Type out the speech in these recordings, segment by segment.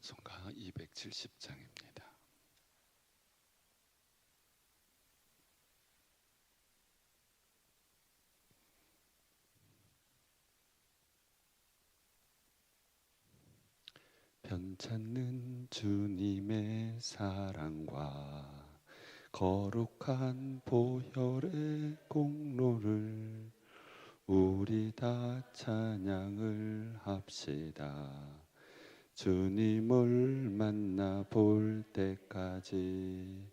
찬송가 270장입니다. 변찮는 주님의 사랑과 거룩한 보혈의 공로를 우리 다 찬양을 합시다. 주님을 만나 볼 때까지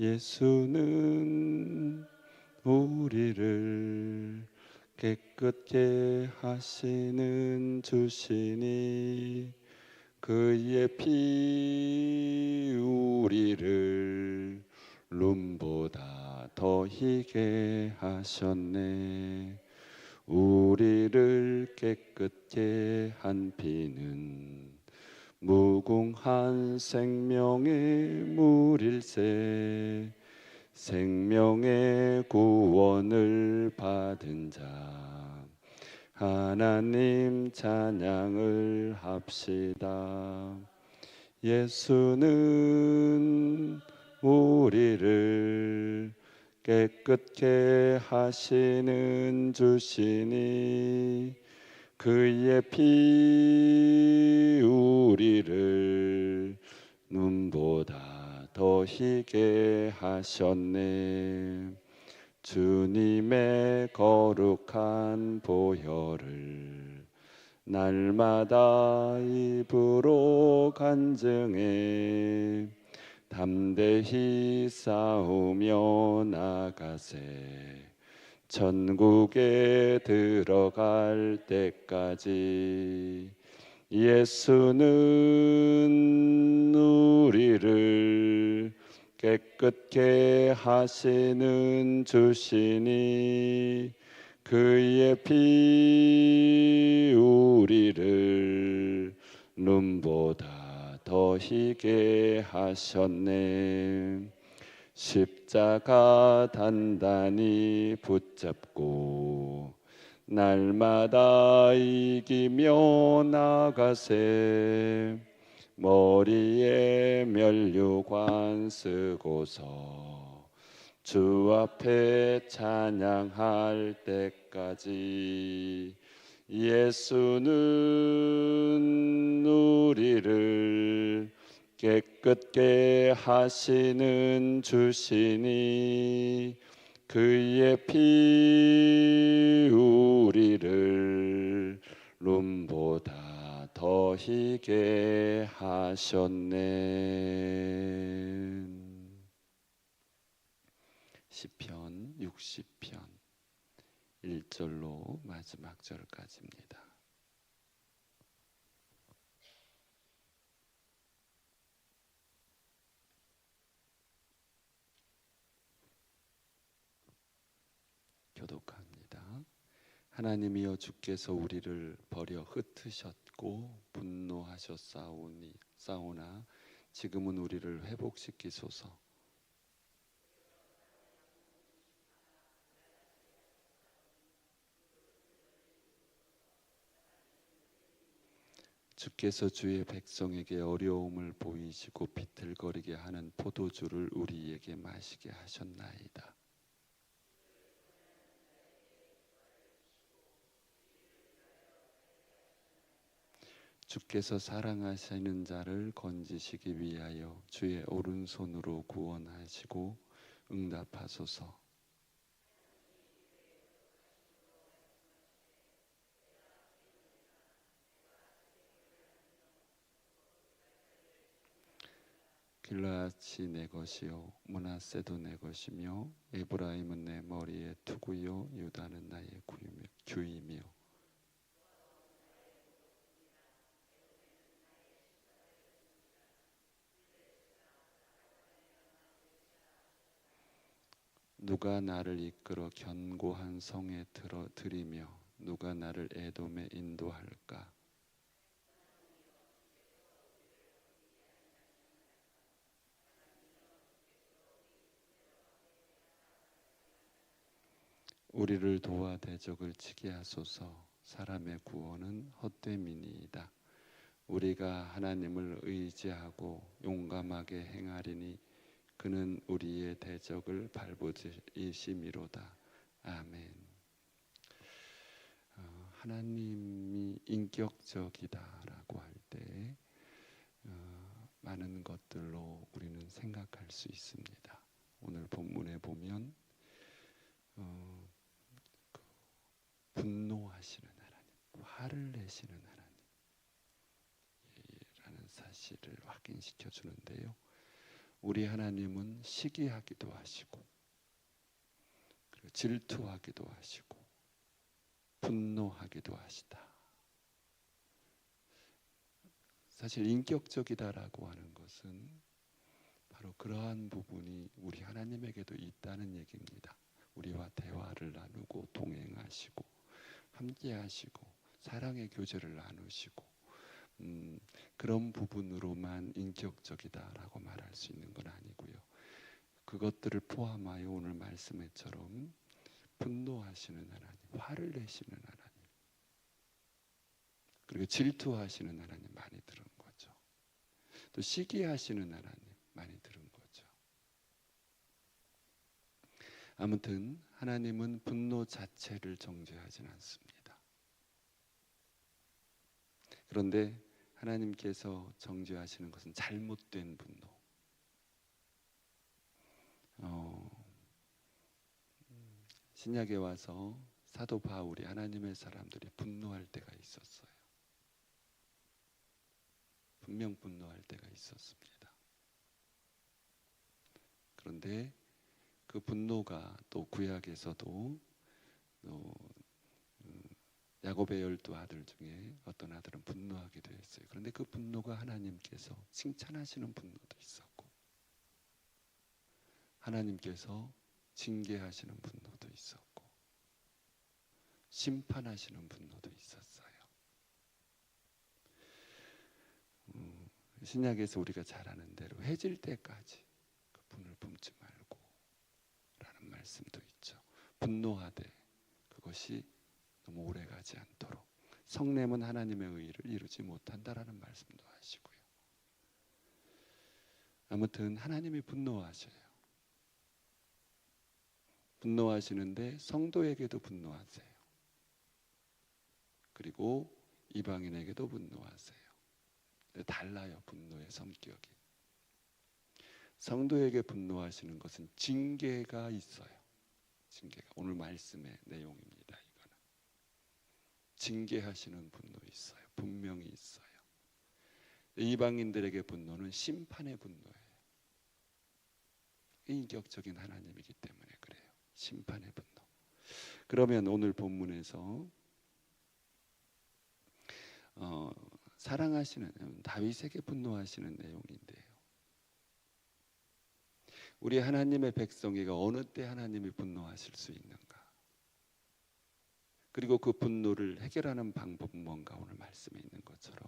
예수는 우리를 깨끗게 하시는 주시니 그의 피 우리를 룸보다 더 희게 하셨네. 우리를 깨끗게 한 피는 무궁한 생명의 물일세 생명의 구원을 받은 자. 하나님 찬양을 합시다. 예수는 우리를 깨끗게 하시는 주시니 그의 피 우리를 눈보다 더 희게 하셨네. 주님의 거룩한 보혈을 날마다 입으로 간증해 담대히 싸우며 나가세 천국에 들어갈 때까지 예수는 우리를 깨끗게 하시는 주시니 그의 피 우리를 눈보다 더 희게 하셨네 십자가 단단히 붙잡고 날마다 이기며 나가세. 머리에 면류관 쓰고서 주 앞에 찬양할 때까지 예수는 우리를 깨끗게 하시는 주시니 그의 피 우리를 룸보다 더 희게 하셨네 시편 60편 1절로 마지막 절까지입니다. 교독합니다. 하나님이여 주께서 우리를 버려 흩으셨고 분노하셨사오니 사오나 지금은 우리를 회복시키소서. 주께서 주의 백성에게 어려움을 보이시고 비틀거리게 하는 포도주를 우리에게 마시게 하셨나이다. 주께서 사랑하시는 자를 건지시기 위하여 주의 오른손으로 구원하시고 응답하소서. 길라앗이 내 것이요 문하세도 내 것이며 에브라임은 내 머리의 투구요 유다는 나의 규이며 누가 나를 이끌어 견고한 성에 들어 들이며 누가 나를 에돔에 인도할까? 우리를 도와 대적을 치게 하소서. 사람의 구원은 헛됨이니이다. 우리가 하나님을 의지하고 용감하게 행하리니 그는 우리의 대적을 발부이심이로다. 아멘. 어, 하나님이 인격적이다라고 할 때 어, 많은 것들로 우리는 생각할 수 있습니다. 오늘 본문에 보면 어, 그 분노하시는 하나님, 화를 내시는 하나님이라는 사실을 확인시켜 주는데요. 우리 하나님은 시기하기도 하시고 질투하기도 하시고 분노하기도 하시다. 사실 인격적이다라고 하는 것은 바로 그러한 부분이 우리 하나님에게도 있다는 얘기입니다. 우리와 대화를 나누고 동행하시고 함께 하시고 사랑의 교제를 나누시고 음, 그런 부분으로만 인격적이다라고 말할 수 있는 건 아니고요. 그것들을 포함하여 오늘 말씀에처럼 분노하시는 하나님, 화를 내시는 하나님, 그리고 질투하시는 하나님 많이 들은 거죠. 또 시기하시는 하나님 많이 들은 거죠. 아무튼 하나님은 분노 자체를 정죄하지는 않습니다. 그런데 하나님께서 정죄하시는 것은 잘못된 분노. 어, 신약에 와서 사도 바울이 하나님의 사람들이 분노할 때가 있었어요. 분명 분노할 때가 있었습니다. 그런데 그 분노가 또 구약에서도 또 음, 야곱의 열두 아들 중에 어떤 아들은 분노하기도 했어요. 그런데 그 분노가 하나님께서 칭찬하시는 분노도 있었고 하나님께서 징계하시는 분노도 있었고 심판하시는 분노도 있었어요. 음, 신약에서 우리가 잘 아는 대로 해질 때까지 그 분을 뿜지 말고 라는 말씀도 있죠. 분노하되 그것이 너무 오래 가지 않도록 성냄은 하나님의 의를 이루지 못한다라는 말씀도 하시고요. 아무튼 하나님이 분노하셔요. 분노하시는데 성도에게도 분노하세요. 그리고 이방인에게도 분노하세요. 달라요 분노의 성격이. 성도에게 분노하시는 것은 징계가 있어요. 징계가 오늘 말씀의 내용입니다. 징계하시는 분노 있어요. 분명히 있어요. 이방인들에게 분노는 심판의 분노예요. 인격적인 하나님이기 때문에 그래요. 심판의 분노. 그러면 오늘 본문에서 어, 사랑하시는 다윗에게 분노하시는 내용인데요. 우리 하나님의 백성이가 어느 때 하나님이 분노하실 수 있는가? 그리고 그 분노를 해결하는 방법은 뭔가 오늘 말씀에 있는 것처럼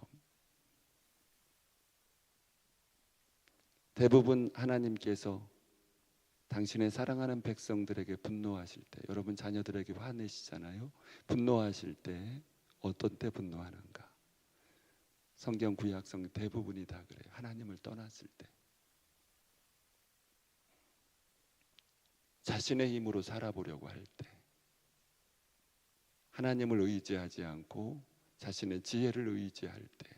대부분 하나님께서 당신의 사랑하는 백성들에게 분노하실 때 여러분 자녀들에게 화내시잖아요. 분노하실 때 어떤 때 분노하는가? 성경 구약 성 대부분이 다 그래요. 하나님을 떠났을 때. 자신의 힘으로 살아보려고 할 때. 하나님을 의지하지 않고 자신의 지혜를 의지할 때.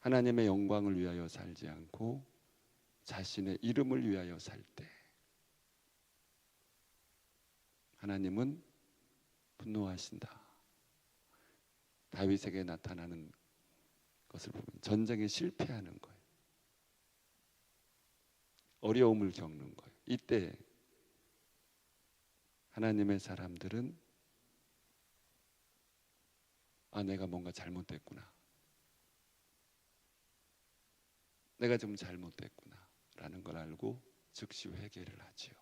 하나님의 영광을 위하여 살지 않고 자신의 이름을 위하여 살 때. 하나님은 분노하신다. 다윗에게 나타나는 것을 보면 전쟁에 실패하는 거예요. 어려움을 겪는 거예요. 이때 하나님의 사람들은 아 내가 뭔가 잘못됐구나. 내가 좀 잘못됐구나 라는 걸 알고 즉시 회개를 하지요.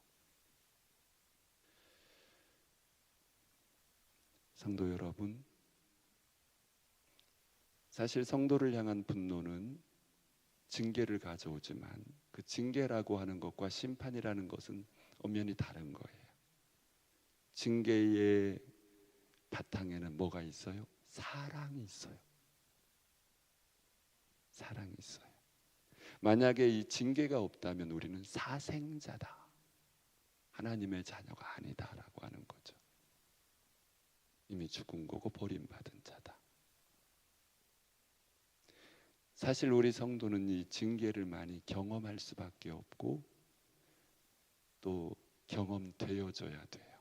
성도 여러분, 사실 성도를 향한 분노는 징계를 가져오지만 그 징계라고 하는 것과 심판이라는 것은 엄연히 다른 거예요. 징계의 바탕에는 뭐가 있어요? 사랑이 있어요. 사랑이 있어요. 만약에 이 징계가 없다면 우리는 사생자다. 하나님의 자녀가 아니다라고 하는 거죠. 이미 죽은 거고 버림받은 자다. 사실 우리 성도는 이 징계를 많이 경험할 수밖에 없고 또 경험되어져야 돼요.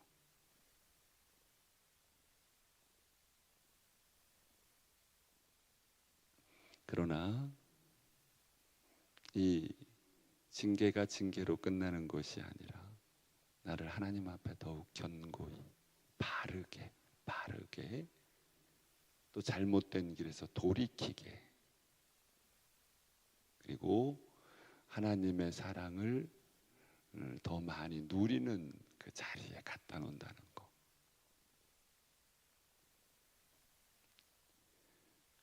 그러나 이 징계가 징계로 끝나는 것이 아니라 나를 하나님 앞에 더욱 견고히 바르게 바르게 또 잘못된 길에서 돌이키게 그리고 하나님의 사랑을 더 많이 누리는 그 자리에 갖다 놓는다는 거.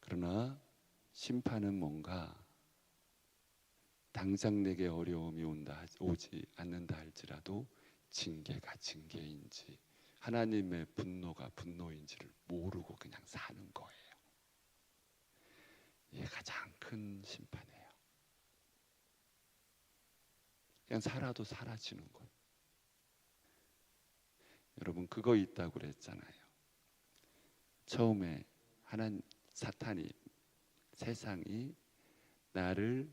그러나 심판은 뭔가 당장 내게 어려움이 온다 오지 않는다 할지라도 징계가 징계인지 하나님의 분노가 분노인지를 모르고 그냥 사는 거예요. 이게 가장 큰 심판이에요. 그냥 살아도 사라지는 거예요. 여러분 그거 있다고 그랬잖아요. 처음에 하나 사탄이 세상이 나를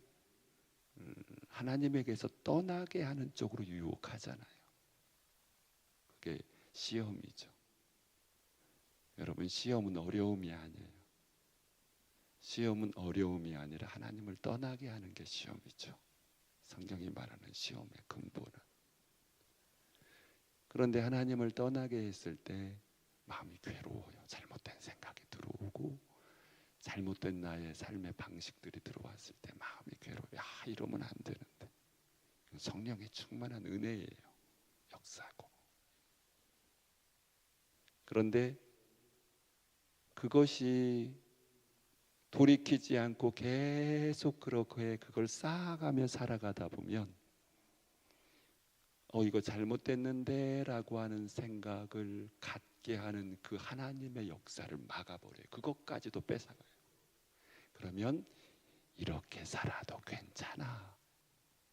음, 하나님에게서 떠나게 하는 쪽으로 유혹하잖아요. 그게 시험이죠. 여러분 시험은 어려움이 아니에요. 시험은 어려움이 아니라 하나님을 떠나게 하는 게 시험이죠. 성경이 말하는 시험의 근본은. 그런데 하나님을 떠나게 했을 때 마음이 괴로워요. 잘못된 생각이 들어오고 잘못된 나의 삶의 방식들이 들어왔을 때 마음이 괴로워요. 아, 이러면 안 되는데. 성령의 충만한 은혜예요. 역사고. 그런데 그것이 돌이키지 않고 계속 그렇게 그걸 쌓아가며 살아가다 보면 어 이거 잘못됐는데라고 하는 생각을 갖 게 하는 그 하나님의 역사를 막아버려요. 그것까지도 뺏어가요. 그러면 이렇게 살아도 괜찮아.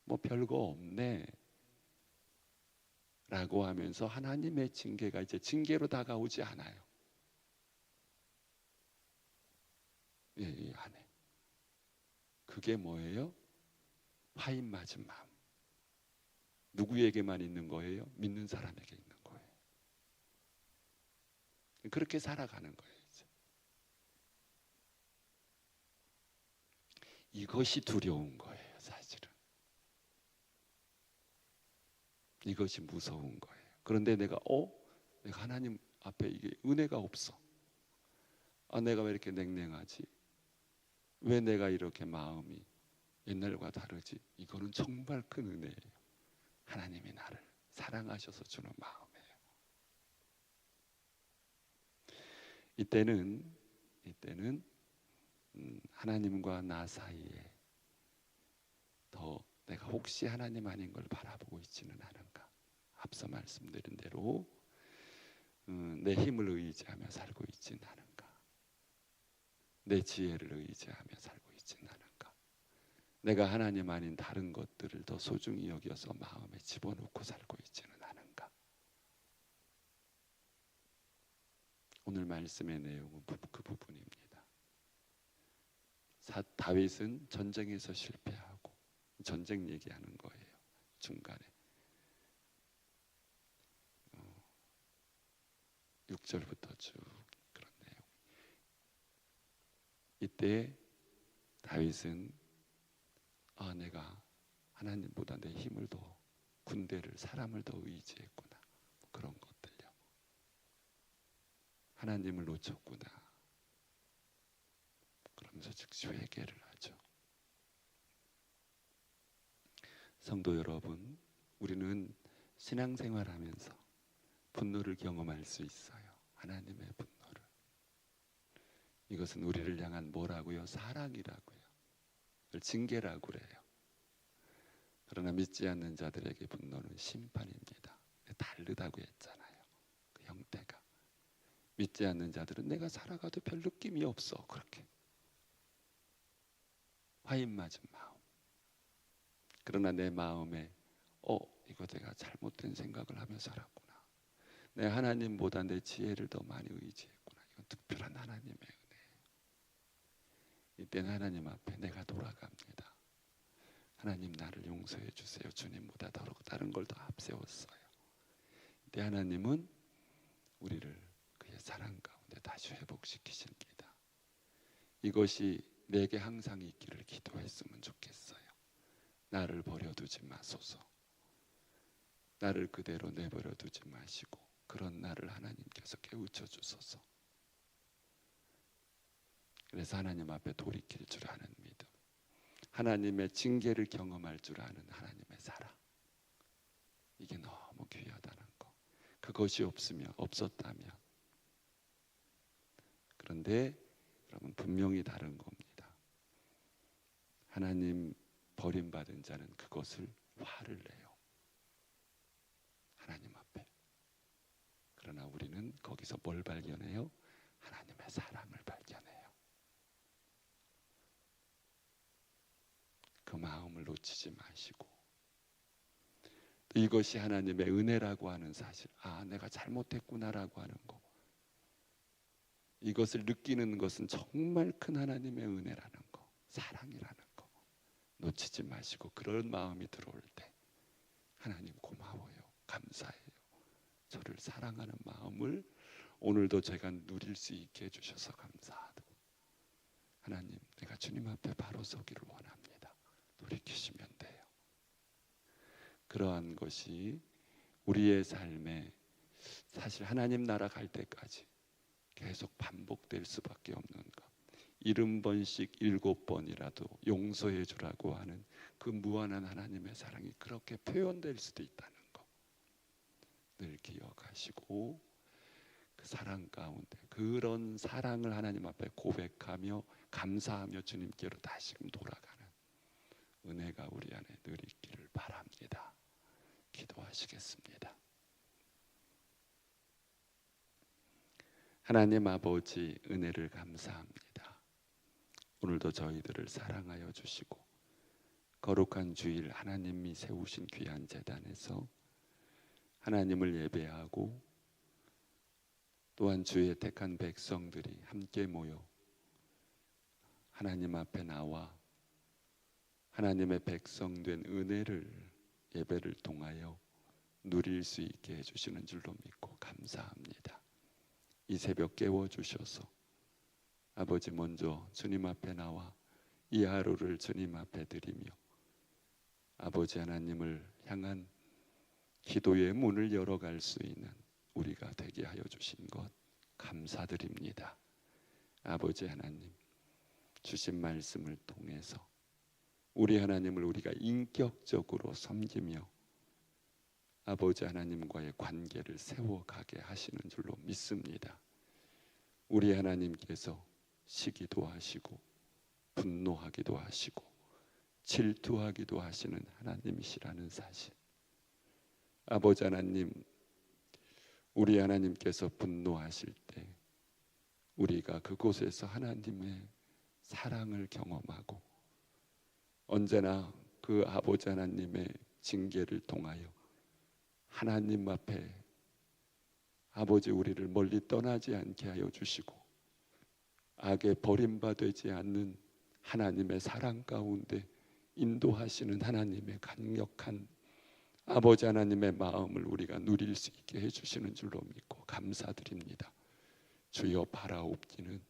뭐 별거 없네. 라고 하면서 하나님의 징계가 이제 징계로 다가오지 않아요. 예, 예, 안에. 그게 뭐예요? 화인 맞은 마음. 누구에게만 있는 거예요? 믿는 사람에게 있는. 그렇게 살아가는 거예요. 이것이 두려운 거예요, 사실은. 이것이 무서운 거예요. 그런데 내가 어, 내가 하나님 앞에 이게 은혜가 없어. 아, 내가 왜 이렇게 냉랭하지? 왜 내가 이렇게 마음이 옛날과 다르지? 이거는 정말 큰 은혜예요. 하나님이 나를 사랑하셔서 주는 마음 이때는 이때는 음, 하나님과 나 사이에 더 내가 혹시 하나님 아닌 걸 바라보고 있지는 않은가? 앞서 말씀드린 대로 음, 내 힘을 의지하며 살고 있지는 않은가? 내 지혜를 의지하며 살고 있지는 않은가? 내가 하나님 아닌 다른 것들을 더 소중히 여겨서 마음에 집어넣고 살고 있지는 않은가? 오늘 말씀의 내용은 그 부분입니다. 사, 다윗은 전쟁에서 실패하고 전쟁 얘기하는 거예요. 중간에 6절부터 쭉 그런 내용. 이때 다윗은 아 내가 하나님보다 내 힘을 더 군대를 사람을 더 의지했구나 뭐 그런 것들요. 하나님을 놓쳤구나. 그러면서 즉시 회개를 하죠. 성도 여러분, 우리는 신앙생활하면서 분노를 경험할 수 있어요. 하나님의 분노를. 이것은 우리를 향한 뭐라고요? 사랑이라고요. 징계라고 그래요. 그러나 믿지 않는 자들에게 분노는 심판입니다. 다르다고 했잖아요. 그 형태가. 믿지 않는 자들은 내가 살아가도 별 느낌이 없어 그렇게 화인 맞은 마음. 그러나 내 마음에 어 이거 내가 잘못된 생각을 하며 살았구나. 내 하나님보다 내 지혜를 더 많이 의지했구나. 이건 특별한 하나님의 은혜. 이때는 하나님 앞에 내가 돌아갑니다. 하나님 나를 용서해 주세요. 주님보다 더 다른 걸 더 앞세웠어요. 이때 하나님은 우리를 사랑 가운데 다시 회복시키십니다. 이것이 내게 항상 있기를 기도했으면 좋겠어요. 나를 버려두지 마소서. 나를 그대로 내버려 두지 마시고 그런 나를 하나님께서 깨우쳐 주소서. 그래서 하나님 앞에 돌이킬 줄 아는 믿음. 하나님의 징계를 경험할 줄 아는 하나님의 사랑. 이게 너무 귀하다는 거. 그것이 없으면 없었다면 그런데 여러분 분명히 다른 겁니다. 하나님 버림받은 자는 그것을 화를 내요. 하나님 앞에. 그러나 우리는 거기서 뭘 발견해요? 하나님의 사랑을 발견해요. 그 마음을 놓치지 마시고 또 이것이 하나님의 은혜라고 하는 사실. 아, 내가 잘못했구나라고 하는 거. 이것을 느끼는 것은 정말 큰 하나님의 은혜라는 거, 사랑이라는 거 놓치지 마시고 그런 마음이 들어올 때 하나님 고마워요, 감사해요. 저를 사랑하는 마음을 오늘도 제가 누릴 수 있게 해 주셔서 감사하고 하나님, 내가 주님 앞에 바로 서기를 원합니다. 돌이키시면 돼요. 그러한 것이 우리의 삶에 사실 하나님 나라 갈 때까지 계속 반복될 수밖에 없는 것. 일흔 번씩 일곱 번이라도 용서해 주라고 하는 그 무한한 하나님의 사랑이 그렇게 표현될 수도 있다는 것. 늘 기억하시고 그 사랑 가운데 그런 사랑을 하나님 앞에 고백하며 감사하며 주님께로 다시금 돌아가는 은혜가 우리 안에 늘 있기를 바랍니다. 기도하시겠습니다. 하나님 아버지 은혜를 감사합니다. 오늘도 저희들을 사랑하여 주시고 거룩한 주일 하나님이 세우신 귀한 재단에서 하나님을 예배하고 또한 주의 택한 백성들이 함께 모여 하나님 앞에 나와 하나님의 백성된 은혜를 예배를 통하여 누릴 수 있게 해주시는 줄로 믿고 감사합니다. 이 새벽 깨워 주셔서 아버지 먼저 주님 앞에 나와 이 하루를 주님 앞에 드리며 아버지 하나님을 향한 기도의 문을 열어갈 수 있는 우리가 되게 하여 주신 것 감사드립니다. 아버지 하나님 주신 말씀을 통해서 우리 하나님을 우리가 인격적으로 섬기며 아버지 하나님과의 관계를 세워가게 하시는 줄로 믿습니다. 우리 하나님께서 시기도 하시고 분노하기도 하시고 질투하기도 하시는 하나님이시라는 사실. 아버지 하나님, 우리 하나님께서 분노하실 때 우리가 그곳에서 하나님의 사랑을 경험하고 언제나 그 아버지 하나님의 징계를 통하여 하나님 앞에 아버지 우리를 멀리 떠나지 않게 하여 주시고 악에 버림받지 않는 하나님의 사랑 가운데 인도하시는 하나님의 강력한 아버지 하나님의 마음을 우리가 누릴 수 있게 해주시는 줄로 믿고 감사드립니다. 주여 바라옵기는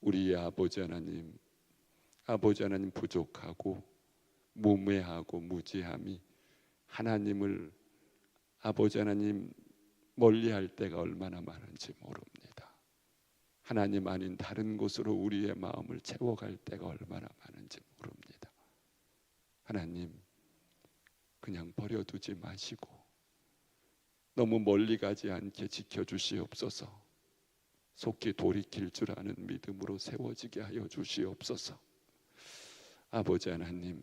우리의 아버지 하나님, 아버지 하나님 부족하고 무매하고 무지함이 하나님을 아버지 하나님 멀리할 때가 얼마나 많은지 모릅니다. 하나님 아닌 다른 곳으로 우리의 마음을 채워갈 때가 얼마나 많은지 모릅니다. 하나님 그냥 버려두지 마시고 너무 멀리 가지 않게 지켜주시옵소서. 속히 돌이킬 줄 아는 믿음으로 세워지게 하여 주시옵소서. 아버지 하나님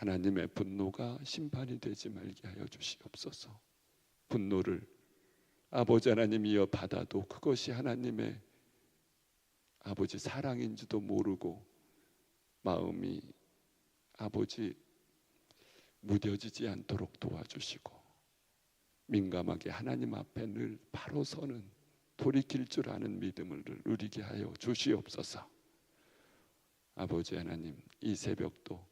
하나님의 분노가 심판이 되지 말게 하여 주시옵소서. 분노를 아버지 하나님 이어 받아도 그것이 하나님의 아버지 사랑인지도 모르고 마음이 아버지 무뎌지지 않도록 도와주시고 민감하게 하나님 앞에 늘 바로 서는 돌이킬 줄 아는 믿음을 누리게 하여 주시옵소서. 아버지 하나님 이 새벽도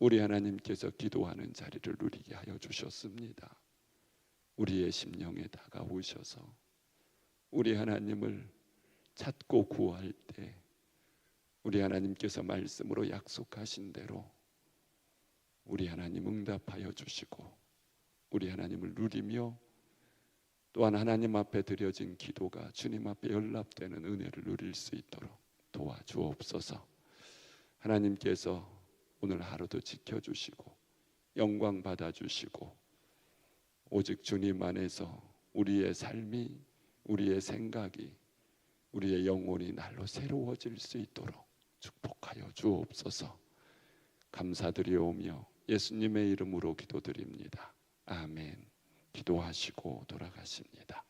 우리 하나님께서 기도하는 자리를 누리게 하여 주셨습니다. 우리의 심령에 다가오셔서 우리 하나님을 찾고 구할 때 우리 하나님께서 말씀으로 약속하신 대로 우리 하나님 응답하여 주시고 우리 하나님을 누리며 또한 하나님 앞에 드려진 기도가 주님 앞에 연락되는 은혜를 누릴 수 있도록 도와주옵소서. 하나님께서 오늘 하루도 지켜주시고 영광 받아주시고 오직 주님 안에서 우리의 삶이 우리의 생각이 우리의 영혼이 날로 새로워질 수 있도록 축복하여 주옵소서. 감사드리오며 예수님의 이름으로 기도드립니다. 아멘. 기도하시고 돌아가십니다.